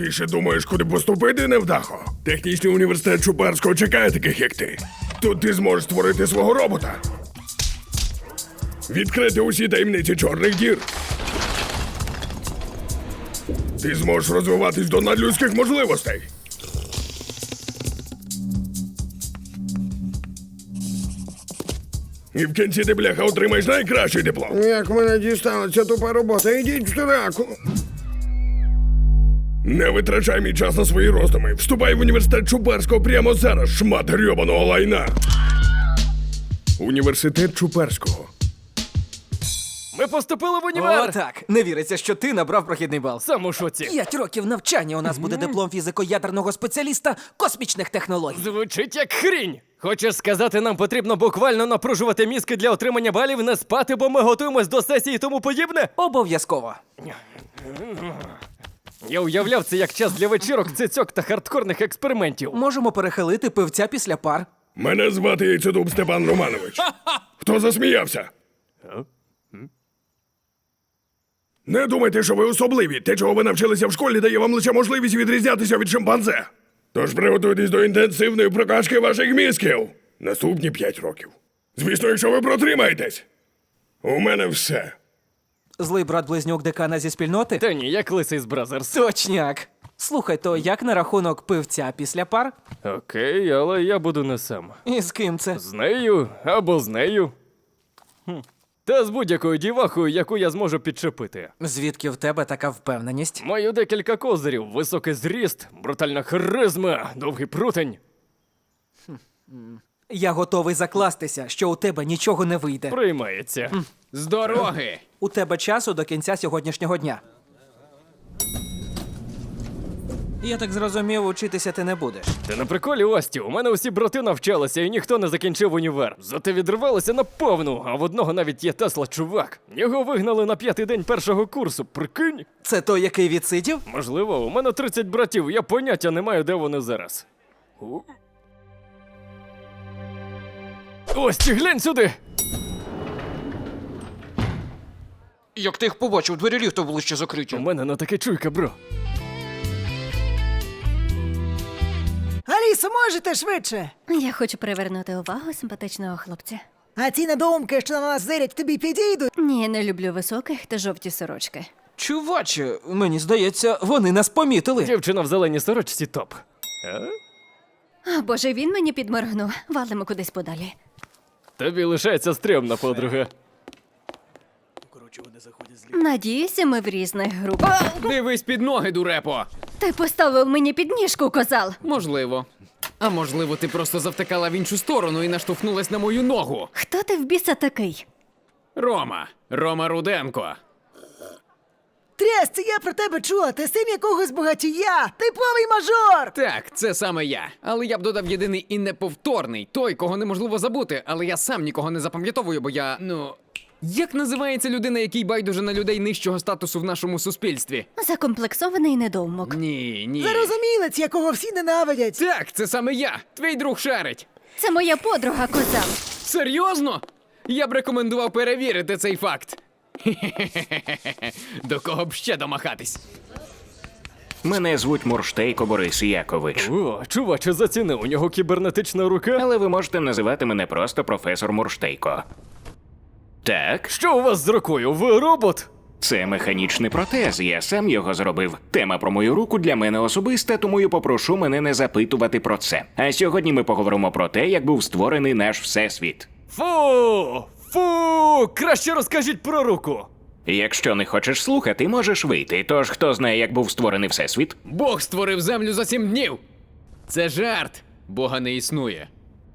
Ти ще думаєш, куди поступити, невдахо? Технічний університет Чупарського чекає таких, як ти. Тут ти зможеш створити свого робота. Відкрити усі таємниці чорних дір. Ти зможеш розвиватись до надлюдських можливостей. І в кінці ти, бляха, отримаєш найкращий диплом. Як мене дістала ця тупа робота, ідіть в сраку. Не витрачай мій час на свої роздуми. Вступай в університет Чуперського прямо зараз, шмат грьобаного лайна. Університет Чуперського. Ми поступили в універ! О, так. Не віриться, що ти набрав прохідний бал. Сам у шоці. П'ять років навчання у нас буде диплом фізико-ядерного спеціаліста космічних технологій. Звучить як хрінь. Хочеш сказати, нам потрібно буквально напружувати мізки для отримання балів, не спати, бо ми готуємось до сесії і тому подібне? Обов'язково. Я уявляв це як час для вечірок, цицьок та хардкорних експериментів. Можемо перехилити пивця після пар. Мене звати Яйцедуб Степан Романович. Хто засміявся? Не думайте, що ви особливі. Те, чого ви навчилися в школі, дає вам лише можливість відрізнятися від шимпанзе. Тож приготуйтесь до інтенсивної прокачки ваших мізків. Наступні п'ять років. Звісно, якщо ви протримаєтесь. У мене все. Злий брат близнюк декана зі спільноти? Та ні, як лисий з Бразерс. Точняк. Слухай, то як на рахунок пивця після пар? Окей, але я буду не сам. І з ким це? З нею або з нею. Хм. Та з будь-якою дівахою, яку я зможу підчепити. Звідки в тебе така впевненість? Маю декілька козирів: високий зріст, брутальна харизма, довгий прутень. Я готовий закластися, що у тебе нічого не вийде. Приймається. З дороги! У тебе часу до кінця сьогоднішнього дня. Я так зрозумів, учитися ти не будеш. Ти на приколі Ості, у мене усі брати навчалися і ніхто не закінчив універ. Зате відривалися на повну, а в одного навіть є Тесла чувак. Його вигнали на п'ятий день першого курсу. Прикинь? Це той, який відсидів? Можливо, у мене 30 братів, я поняття не маю, де вони зараз. У. Ості, глянь сюди! Як ти їх побачив, двері ліфта були ще У мене на таке чуйка, бро. Алісо, можете швидше? Я хочу привернути увагу симпатичного хлопця. А ці недоумки, що на нас зирять, тобі підійдуть. Ні, не люблю високих та жовті сорочки. Чуваче, мені здається, вони нас помітили. Дівчина в зеленій сорочці топ. А боже, він мені підморгнув. Валимо кудись подалі. Тобі лишається стрьомна подруга. Надіюся, ми в різних групах. Дивись під ноги, дурепо! Ти поставив мені підніжку, козал. Можливо. А можливо, ти просто завтикала в іншу сторону і наштовхнулась на мою ногу. Хто ти в біса такий? Рома. Рома Руденко. Тряс, це я про тебе чула. Ти син якогось багатія. Типовий мажор. Так, це саме я. Але я б додав єдиний і неповторний, той, кого неможливо забути, але я сам нікого не запам'ятовую, бо я. ну. Як називається людина, який байдуже на людей нижчого статусу в нашому суспільстві? Закомплексований недоумок. Ні, ні. Зарозумілець, якого всі ненавидять. Так, це саме я. Твій друг шарить. Це моя подруга, козал. Серйозно? Я б рекомендував перевірити цей факт. До кого б ще домахатись? Мене звуть Мурштейко Борис Якович. О, чуваче, заціни, у нього кібернетична рука. Але ви можете називати мене просто професор Мурштейко. Так, Що у вас з рукою? Ви робот? це механічний протез, я сам його зробив. Тема про мою руку для мене особиста, тому я попрошу мене не запитувати про це. А сьогодні ми поговоримо про те, як був створений наш всесвіт. Фу! Фу! Краще розкажіть про руку. Якщо не хочеш слухати, можеш вийти. Тож хто знає, як був створений всесвіт? Бог створив землю за сім днів. Це жарт. Бога не існує.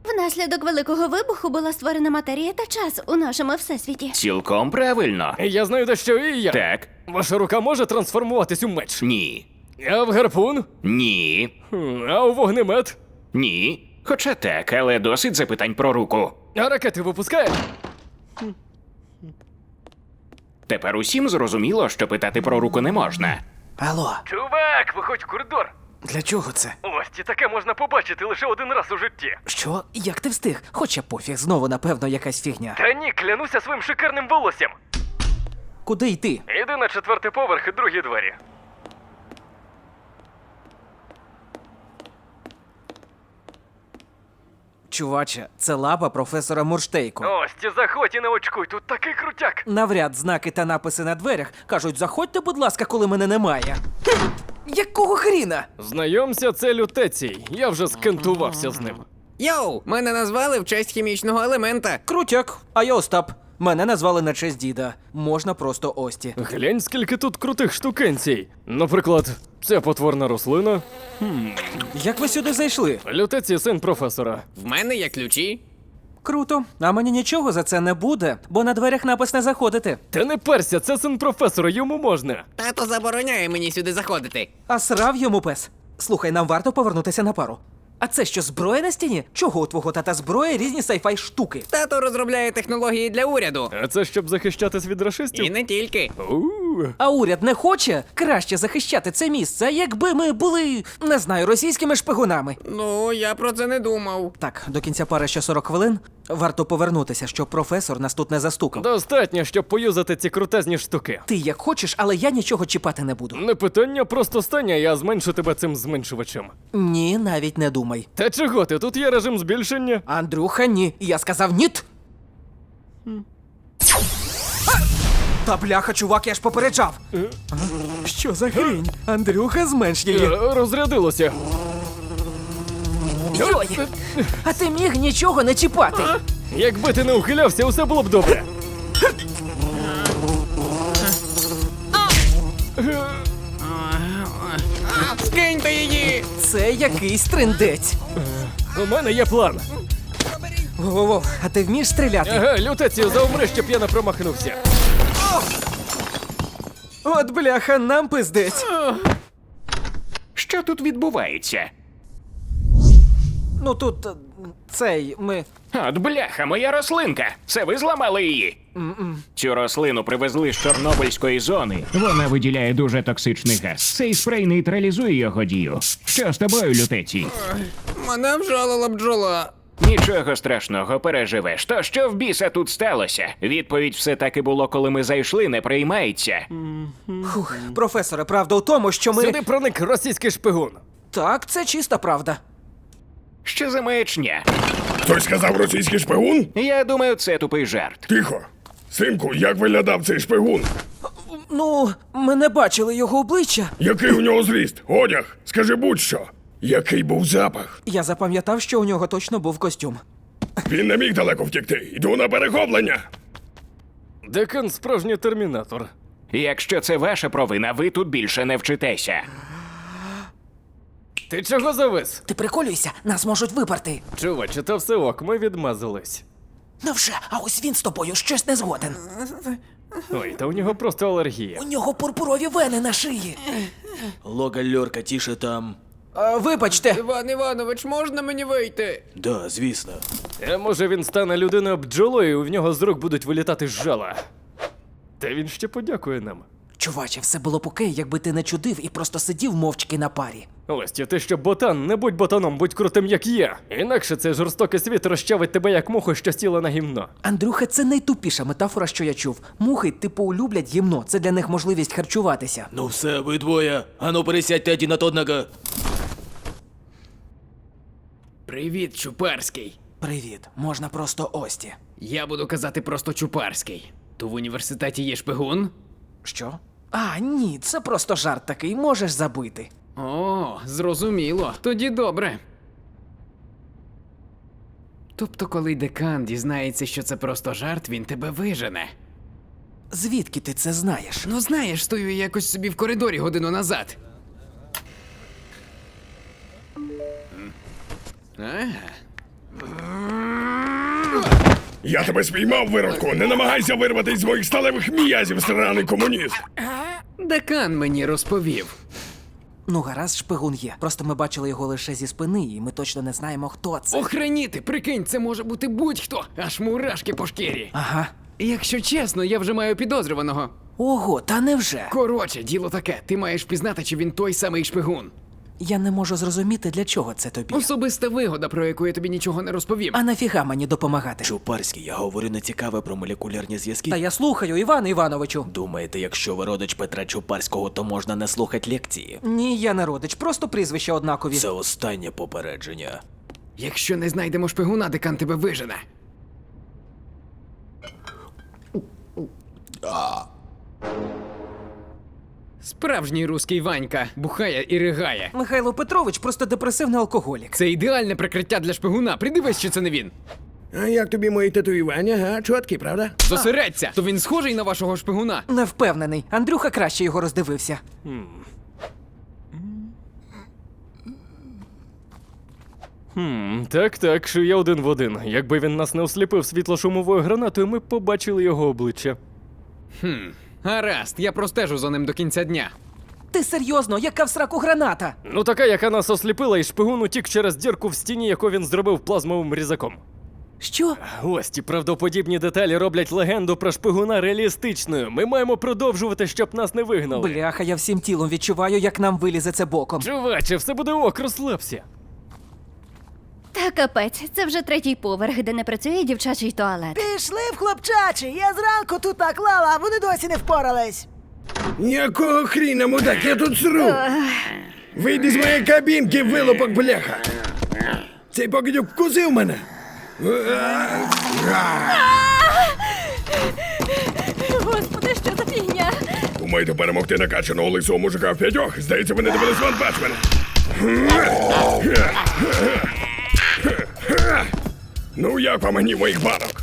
Внаслідок великого вибуху була створена матерія та час у нашому всесвіті. Цілком правильно. Я знаю дещо і я. Так, Ваша рука може трансформуватись у меч. ні, А в гарпун? ні, Хм, А у вогнемет? ні. Хоча так, але досить запитань про руку. А ракети випускає? Тепер усім зрозуміло, що питати про руку не можна. Алло, Чувак, виходь в коридор. для чого це? Ось, таке можна побачити лише один раз у житті. Що? Як ти встиг? Хоча пофіг, знову, напевно, якась фігня. Та ні, клянуся своїм шикарним волоссям. Куди йти? Іди на четвертий поверх і другі двері. Чуваче, це лаба професора Мурштейку. Ості, заходь і не очкуй, тут такий крутяк. Навряд знаки та написи на дверях кажуть: заходьте, будь ласка, коли мене немає. Якого хріна? Знайомся, це лютецій. Я вже скентувався з ним. Йоу, мене назвали в честь хімічного елемента. Крутяк, а я Остап. Мене назвали на честь діда. Можна просто Ості. Глянь, скільки тут крутих штукенцій. Наприклад, це потворна рослина. Як ви сюди зайшли? Лютецій син професора. В мене є ключі. Круто. А мені нічого за це не буде, бо на дверях напис не заходити. Та не перся, це син професора, йому можна. Тато забороняє мені сюди заходити. А срав йому пес. Слухай, нам варто повернутися на пару. А це що, зброя на стіні? Чого у твого тата зброя різні сайфай штуки? Тато розробляє технології для уряду. А це щоб захищатись від рашистів? І не тільки. У, А уряд не хоче краще захищати це місце, якби ми були, не знаю, російськими шпигунами. Ну, я про це не думав. Так, до кінця пари ще 40 хвилин. Варто повернутися, щоб професор нас тут не застукав. Достатньо, щоб поюзати ці крутезні штуки. Ти як хочеш, але я нічого чіпати не буду. Не питання, просто стань, а я зменшу тебе цим зменшувачем. Ні, навіть не думай. Та чого ти? Тут є режим збільшення. Андрюха, ні. Я сказав ніт. Та бляха, чувак, я ж попереджав. Що за хрінь? Андрюха, зменш її. Е, Розрядилося. Йой! А ти міг нічого не чіпати. Якби ти не ухилявся, усе було б добре. Скиньте її! Це якийсь трендець. У мене є план. Во-во, а ти вмієш стріляти? Ага, лютецію, заумри, щоб я не промахнувся. От бляха, нам пиздець. Що тут відбувається? Ну тут е, цей ми. От бляха, моя рослинка. Це ви зламали її? Цю рослину привезли з Чорнобильської зони. Вона виділяє дуже токсичний газ. Цей спрей нейтралізує його дію. Що з тобою, лютеці? Мене вжалила бджола. Нічого страшного, переживеш. То що в біса тут сталося? Відповідь все таки було, коли ми зайшли, не приймається. Фух, професоре, правда у тому, що ми. Сюди проник російський шпигун. Так, це чиста правда. Що за маячня? Хтось сказав російський шпигун? Я думаю, це тупий жарт. Тихо. Синку, як виглядав цей шпигун? Ну, ми не бачили його обличчя. Який у нього зріст? Одяг? Скажи будь-що. Який був запах? Я запам'ятав, що у нього точно був костюм. Він не міг далеко втікти. Йду на перехоплення. Декан справжній термінатор. Якщо це ваша провина, ви тут більше не вчитеся. Ти чого завис? Ти приколюйся, нас можуть виперти. Чуваче, та все ок, ми відмазались. Ну вже, а ось він з тобою щось не згоден. Ой, та у нього просто алергія. У нього пурпурові вени на шиї. Лога Льорка, тише там. А, вибачте, Іван Іванович, можна мені вийти? Да, звісно. А може він стане людиною бджолою, і в нього з рук будуть вилітати жала. Та він ще подякує нам. чуваче, все було б окей, якби ти не чудив і просто сидів мовчки на парі. Лесті, ти що ботан, не будь ботаном, будь крутим, як я. Інакше цей жорстокий світ розчавить тебе як муху, що сіла на гімно. Андрюха, це найтупіша метафора, що я чув. Мухи, типу, люблять гімно. Це для них можливість харчуватися. Ну все, ви двоє. Ану пересядьте один от одного. Привіт, Чупарський. Привіт, можна просто Ості. Я буду казати просто Чупарський. То в університеті є шпигун? Що? А, ні, це просто жарт такий, можеш забити. О, зрозуміло. Тоді добре. Тобто, коли декан дізнається, що це просто жарт, він тебе вижене. Звідки ти це знаєш? Ну знаєш, стою я якось собі в коридорі годину назад. Я тебе спіймав, виродку. Не намагайся вирватися з моїх сталевих м'язів, сраний комуніст. Декан мені розповів. Ну, гаразд, шпигун є. Просто ми бачили його лише зі спини, і ми точно не знаємо, хто це. Охреніти, прикинь, це може бути будь-хто, аж мурашки по шкірі. Ага. Якщо чесно, я вже маю підозрюваного. Ого, та невже? Коротше, діло таке, ти маєш пізнати, чи він той самий шпигун. Я не можу зрозуміти, для чого це тобі. Особиста вигода, про яку я тобі нічого не розповім. А нафіга мені допомагати? Чупарський, я говорю не цікаве про молекулярні зв'язки. Та я слухаю, Іване Івановичу. Думаєте, якщо ви родич Петра Чупарського, то можна не слухати лекції? Ні, я не родич, просто прізвища однакові. Це останнє попередження. Якщо не знайдемо шпигуна, декан тебе вижене. Справжній руський Ванька бухає і ригає. Михайло Петрович просто депресивний алкоголік. Це ідеальне прикриття для шпигуна. Придивись, що це не він. А як тобі мої татуювання, га? Чоткі, правда? Зосередься! То він схожий на вашого шпигуна. Не впевнений. Андрюха краще його роздивився. Хм, так, так, що я один в один. Якби він нас не осліпив світлошумовою гранатою, ми б побачили його обличчя. Гаразд, я простежу за ним до кінця дня. Ти серйозно, яка в сраку граната? Ну, така, яка нас осліпила, і шпигун утік через дірку в стіні, яку він зробив плазмовим різаком. Що? Ось ті правдоподібні деталі роблять легенду про шпигуна реалістичною. Ми маємо продовжувати, щоб нас не вигнали. Бляха, я всім тілом відчуваю, як нам вилізе це боком. Чуваче, все буде ок, розслабся. Та капець, це вже третій поверх, де не працює дівчачий туалет. Пішли в хлопчачі. Я зранку тут наклала, а вони досі не впорались. Якого хріна, мудак, я тут сру! Вийди з моєї кабінки, вилупок бляха! Цей покидюк вкусив мене! Господи, що за фігня? Думаєте перемогти накачаного лисого мужика в п'ятьох? Здається, ви не дивились Ван Пачмена. Ну, як вам гнів моїх банок?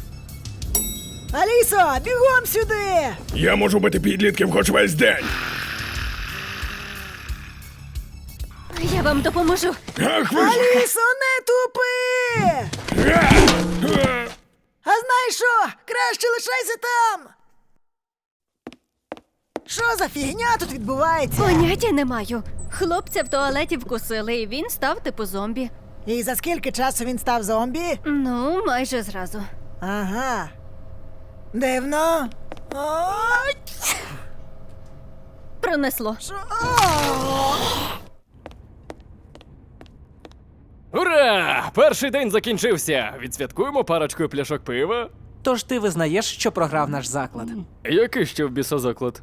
Алісо, бігом сюди! Я можу бити підлітків хоч весь день. Я вам допоможу. Ах ви ж! Алісо, не тупи! А знаєш що? Краще лишайся там! Що за фігня тут відбувається? Поняття не маю. Хлопця в туалеті вкусили, і він став типу зомбі. І за скільки часу він став зомбі? Ну, майже зразу. Ага. Дивно. Ой, Пронесло. що? Ура! Перший день закінчився. Відсвяткуємо парочкою пляшок пива. Тож ти визнаєш, що програв наш заклад. Який ще в біса заклад?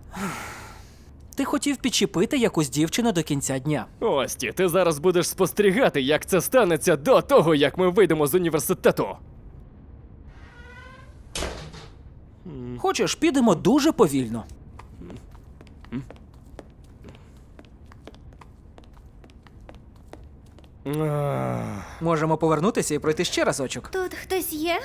Ти хотів підчепити якусь дівчину до кінця дня. Ості, ти зараз будеш спостерігати, як це станеться до того, як ми вийдемо з університету. Хочеш, підемо дуже повільно. Можемо повернутися і пройти ще разочок. Тут хтось є?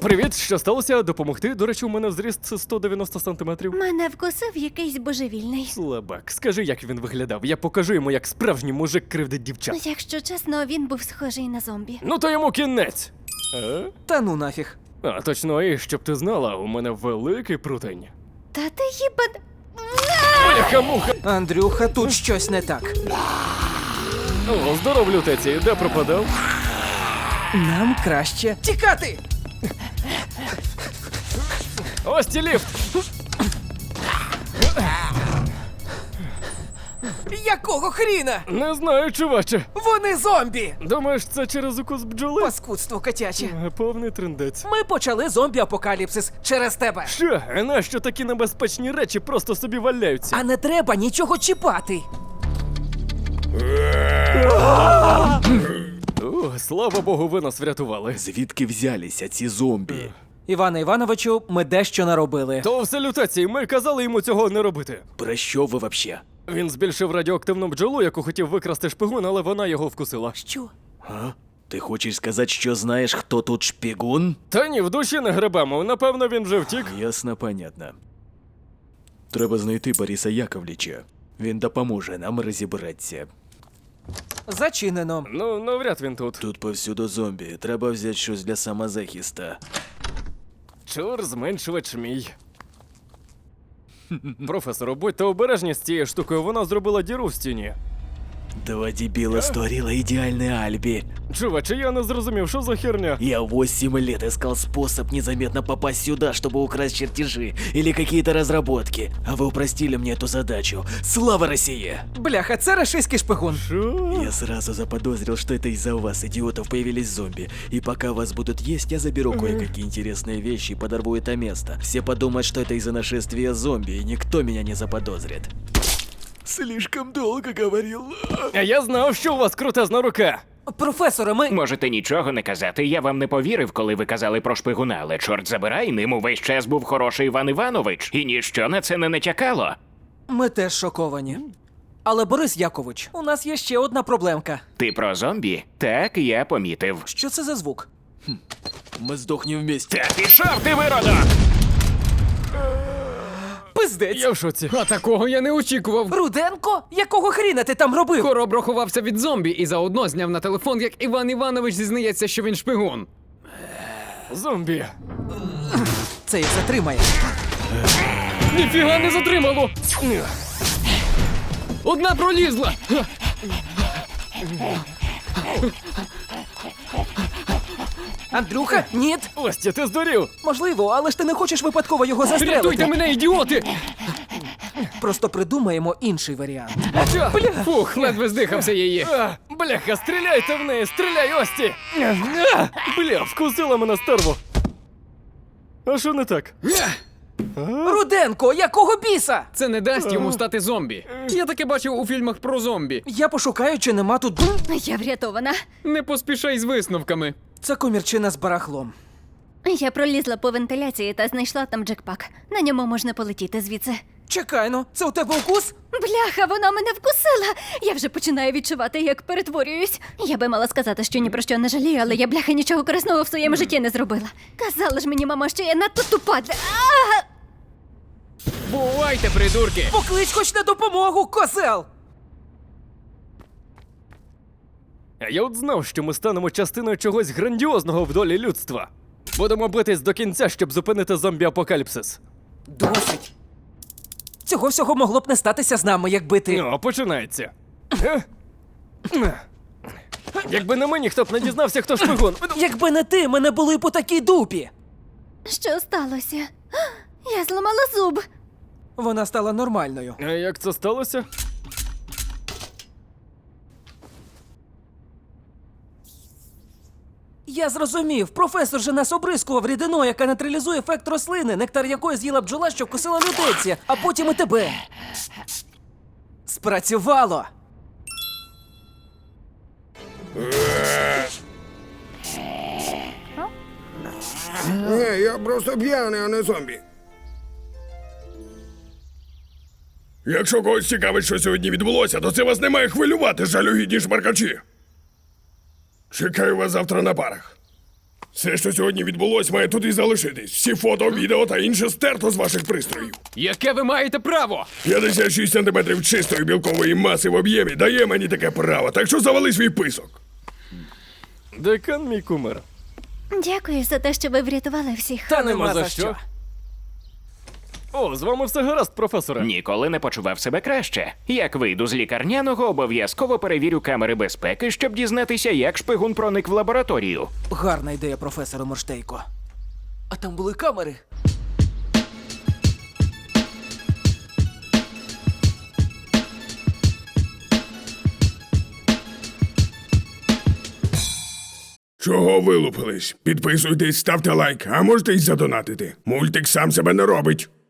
Привіт, що сталося? Допомогти? До речі, у мене зріст 190 сантиметрів. Мене вкусив якийсь божевільний. Слабак, скажи, як він виглядав. Я покажу йому, як справжній мужик кривдить дівчат. Якщо чесно, він був схожий на зомбі. Ну то йому кінець. Е? Та ну нафіг. А точно, і щоб ти знала, у мене великий прутень. Та ти їбан... Бляха муха! Андрюха, тут щось не так. О, здоров, лютеці, де пропадав? Нам краще тікати. Ось ті ліфт! Якого хріна? Не знаю, чуваче. Вони зомбі! Думаєш, це через укус бджоли? Паскудство котяче. Е, Повний трендець. Ми почали зомбі-апокаліпсис через тебе. Що? А нащо такі небезпечні речі просто собі валяються? А не треба нічого чіпати. О, слава Богу, ви нас врятували. Звідки взялися ці зомбі? Іване Івановичу, ми дещо наробили. То все лютеції, ми казали йому цього не робити. Про що ви вообще? Він збільшив радіоактивну бджолу, яку хотів викрасти шпигун, але вона його вкусила. Що? А? Ти хочеш сказати, що знаєш, хто тут шпигун? Та ні, в душі не гребемо. Напевно, він вже втік. Ясно, понятно. Треба знайти Бориса Яковліча. Він допоможе нам розібратися. Зачинено. Ну, навряд він тут. Тут повсюду зомбі. Треба взяти щось для самозахиста. Чур, зменшувач мій. Професору, будьте обережні з цією штукою, вона зробила діру в стіні. Два дебила створила ідеальне альбі. Чуваче, я не зрозумів, що за херня. Я 8 лет искал способ незаметно попасть сюда, чтобы украсть чертежи или какие-то разработки. А вы упростили мне эту задачу. Слава России! Бляха, це рашистський шпигун. Що? Я сразу заподозрил, что это из-за вас, идиотов, появились зомби. И пока вас будут есть, я заберу кое-какие интересные вещи и подорву это место. Все подумают, что это из-за нашествия зомби, и никто меня не заподозрит. Слишком долго говорил. А я знав, що у вас крутезна рука. Професоре, ми. Можете нічого не казати. Я вам не повірив, коли ви казали про шпигуна, але чорт забирай, ним увесь час був хороший Іван Іванович, і ніщо на це не натякало. Ми теж шоковані. Але Борис Якович, у нас є ще одна проблемка. Ти про зомбі? Так, я помітив. Що це за звук? Мы сдохнем вместе. Та пішов ти виродок! Пиздець! Я в шоці. А такого я не очікував. Руденко? Якого хріна ти там робив? Короб рахувався від зомбі і заодно зняв на телефон, як Іван Іванович зізнається, що він шпигун. Зомбі. Це їх затримає. Ніфіга не затримало! Одна пролізла! Андрюха? Ні. Остя, ти здурів. Можливо, але ж ти не хочеш випадково його Рятуйте застрелити. мене, ідіоти! Просто придумаємо інший варіант. Фух, ледве здихався її. А, бляха, стріляйте в неї, стріляй, Ості! А, Бля, вкусила мене стерво. А що не так? Руденко, якого біса? Це не дасть йому стати зомбі. Я таке бачив у фільмах про зомбі. Я пошукаю, чи нема тут. Я врятована. Не поспішай з висновками. Це комірчина з барахлом. Я пролізла по вентиляції та знайшла там джекпак. На ньому можна полетіти звідси. Чекай ну, це у тебе укус? Бляха, вона мене вкусила. Я вже починаю відчувати, як перетворююсь. Я би мала сказати, що ні про що не жалію, але я бляха нічого корисного в своєму житті не зробила. Казала ж мені, мама, що я надто тупа для. А! Бувайте, придурки! Поклич хоч на допомогу, козел! А я от знав, що ми станемо частиною чогось грандіозного в долі людства. Будемо битись до кінця, щоб зупинити зомбі-апокаліпсис. Досить. Цього всього могло б не статися з нами, якби ти. Ну, починається. Е? Якби не ми, ніхто б не дізнався, хто шпигун. Якби не ти, ми не були б у такій дупі. Що сталося? Я зламала зуб. Вона стала нормальною. А як це сталося? Я зрозумів, професор же нас обрискував рідиною, яка нейтралізує ефект рослини, нектар якої з'їла бджола, що вкусила людиці, а потім і тебе. Спрацювало! Не, я просто п'яний, а не зомбі. Якщо когось цікавить, що сьогодні відбулося, то це вас не має хвилювати, жалюгідні шмаркачі. Чекаю вас завтра на парах. Все, що сьогодні відбулось, має тут і залишитись. Всі фото, відео та інше стерто з ваших пристроїв. Яке ви маєте право? 56 сантиметрів чистої білкової маси в об'ємі дає мені таке право, так що завали свій писок. Декан мій кумир. Дякую за те, що ви врятували всіх. Та нема за що. О, з вами все гаразд, професоре. Ніколи не почував себе краще. Як вийду з лікарняного, обов'язково перевірю камери безпеки, щоб дізнатися, як шпигун проник в лабораторію. Гарна ідея, професоре Морштейко. А там були камери. Чого вилупились? Підписуйтесь, ставте лайк, а можете й задонатити. Мультик сам себе не робить.